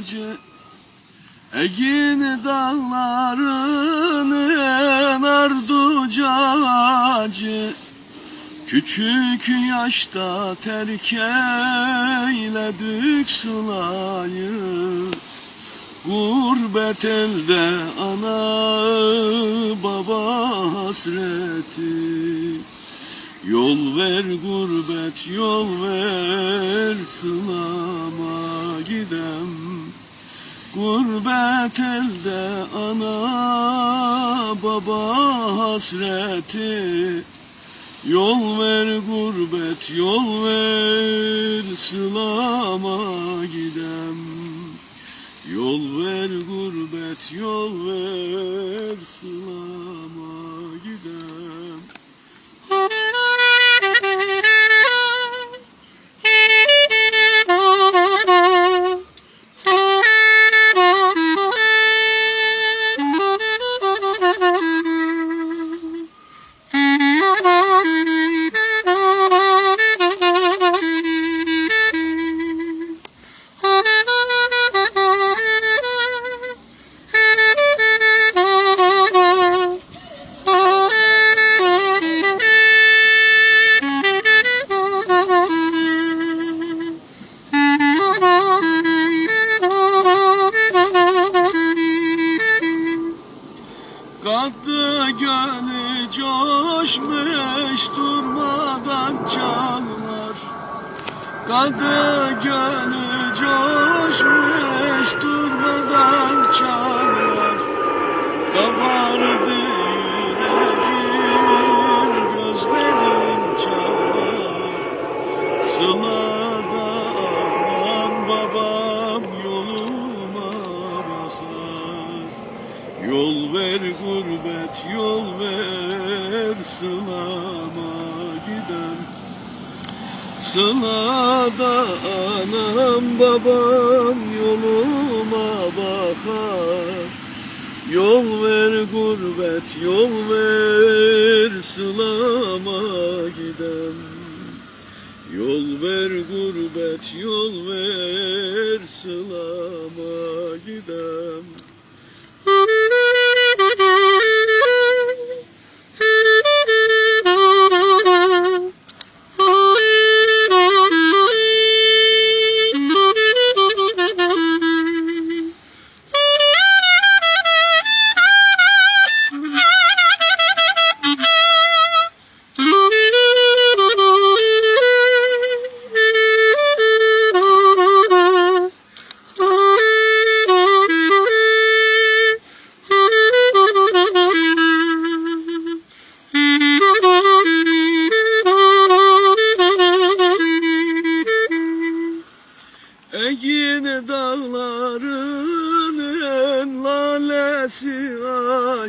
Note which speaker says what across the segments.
Speaker 1: acı Egin dağlarının arduca acı Küçük yaşta terk eyledik sılayı Gurbet elde ana baba hasreti. Yol ver gurbet yol ver sılama gidem Gurbet elde ana baba hasreti. Yol ver gurbet yol ver sılama gidem. Yol ver gurbet yol ver sılama gidem Kalktı gönlü coşmuş durmadan çalar. Kalktı gönlü coşmuş durmadan çalar. Kabardı Yol ver gurbet yol ver sılama giden. Sılada anam babam yoluma bakar. Yol ver gurbet yol ver sılama giden. Yol ver gurbet yol ver sılama gidem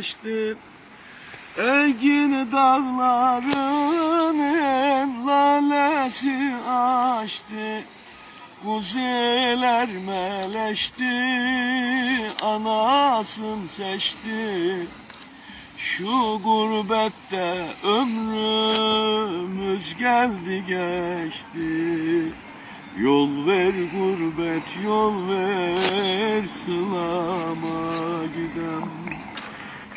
Speaker 1: açtı Egin dağlarının lalesi açtı. Kuzeler meleşti Anasın seçti. Şu gurbette ömrümüz geldi geçti. Yol ver gurbet yol ver sılama gidem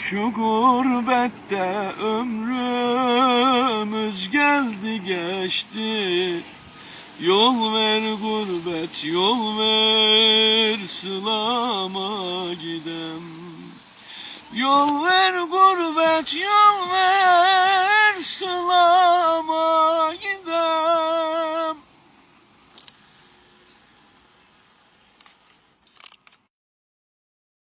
Speaker 1: Şu gurbette ömrümüz geldi geçti. Yol ver gurbet yol ver sılama gidem. Yol ver gurbet yol ver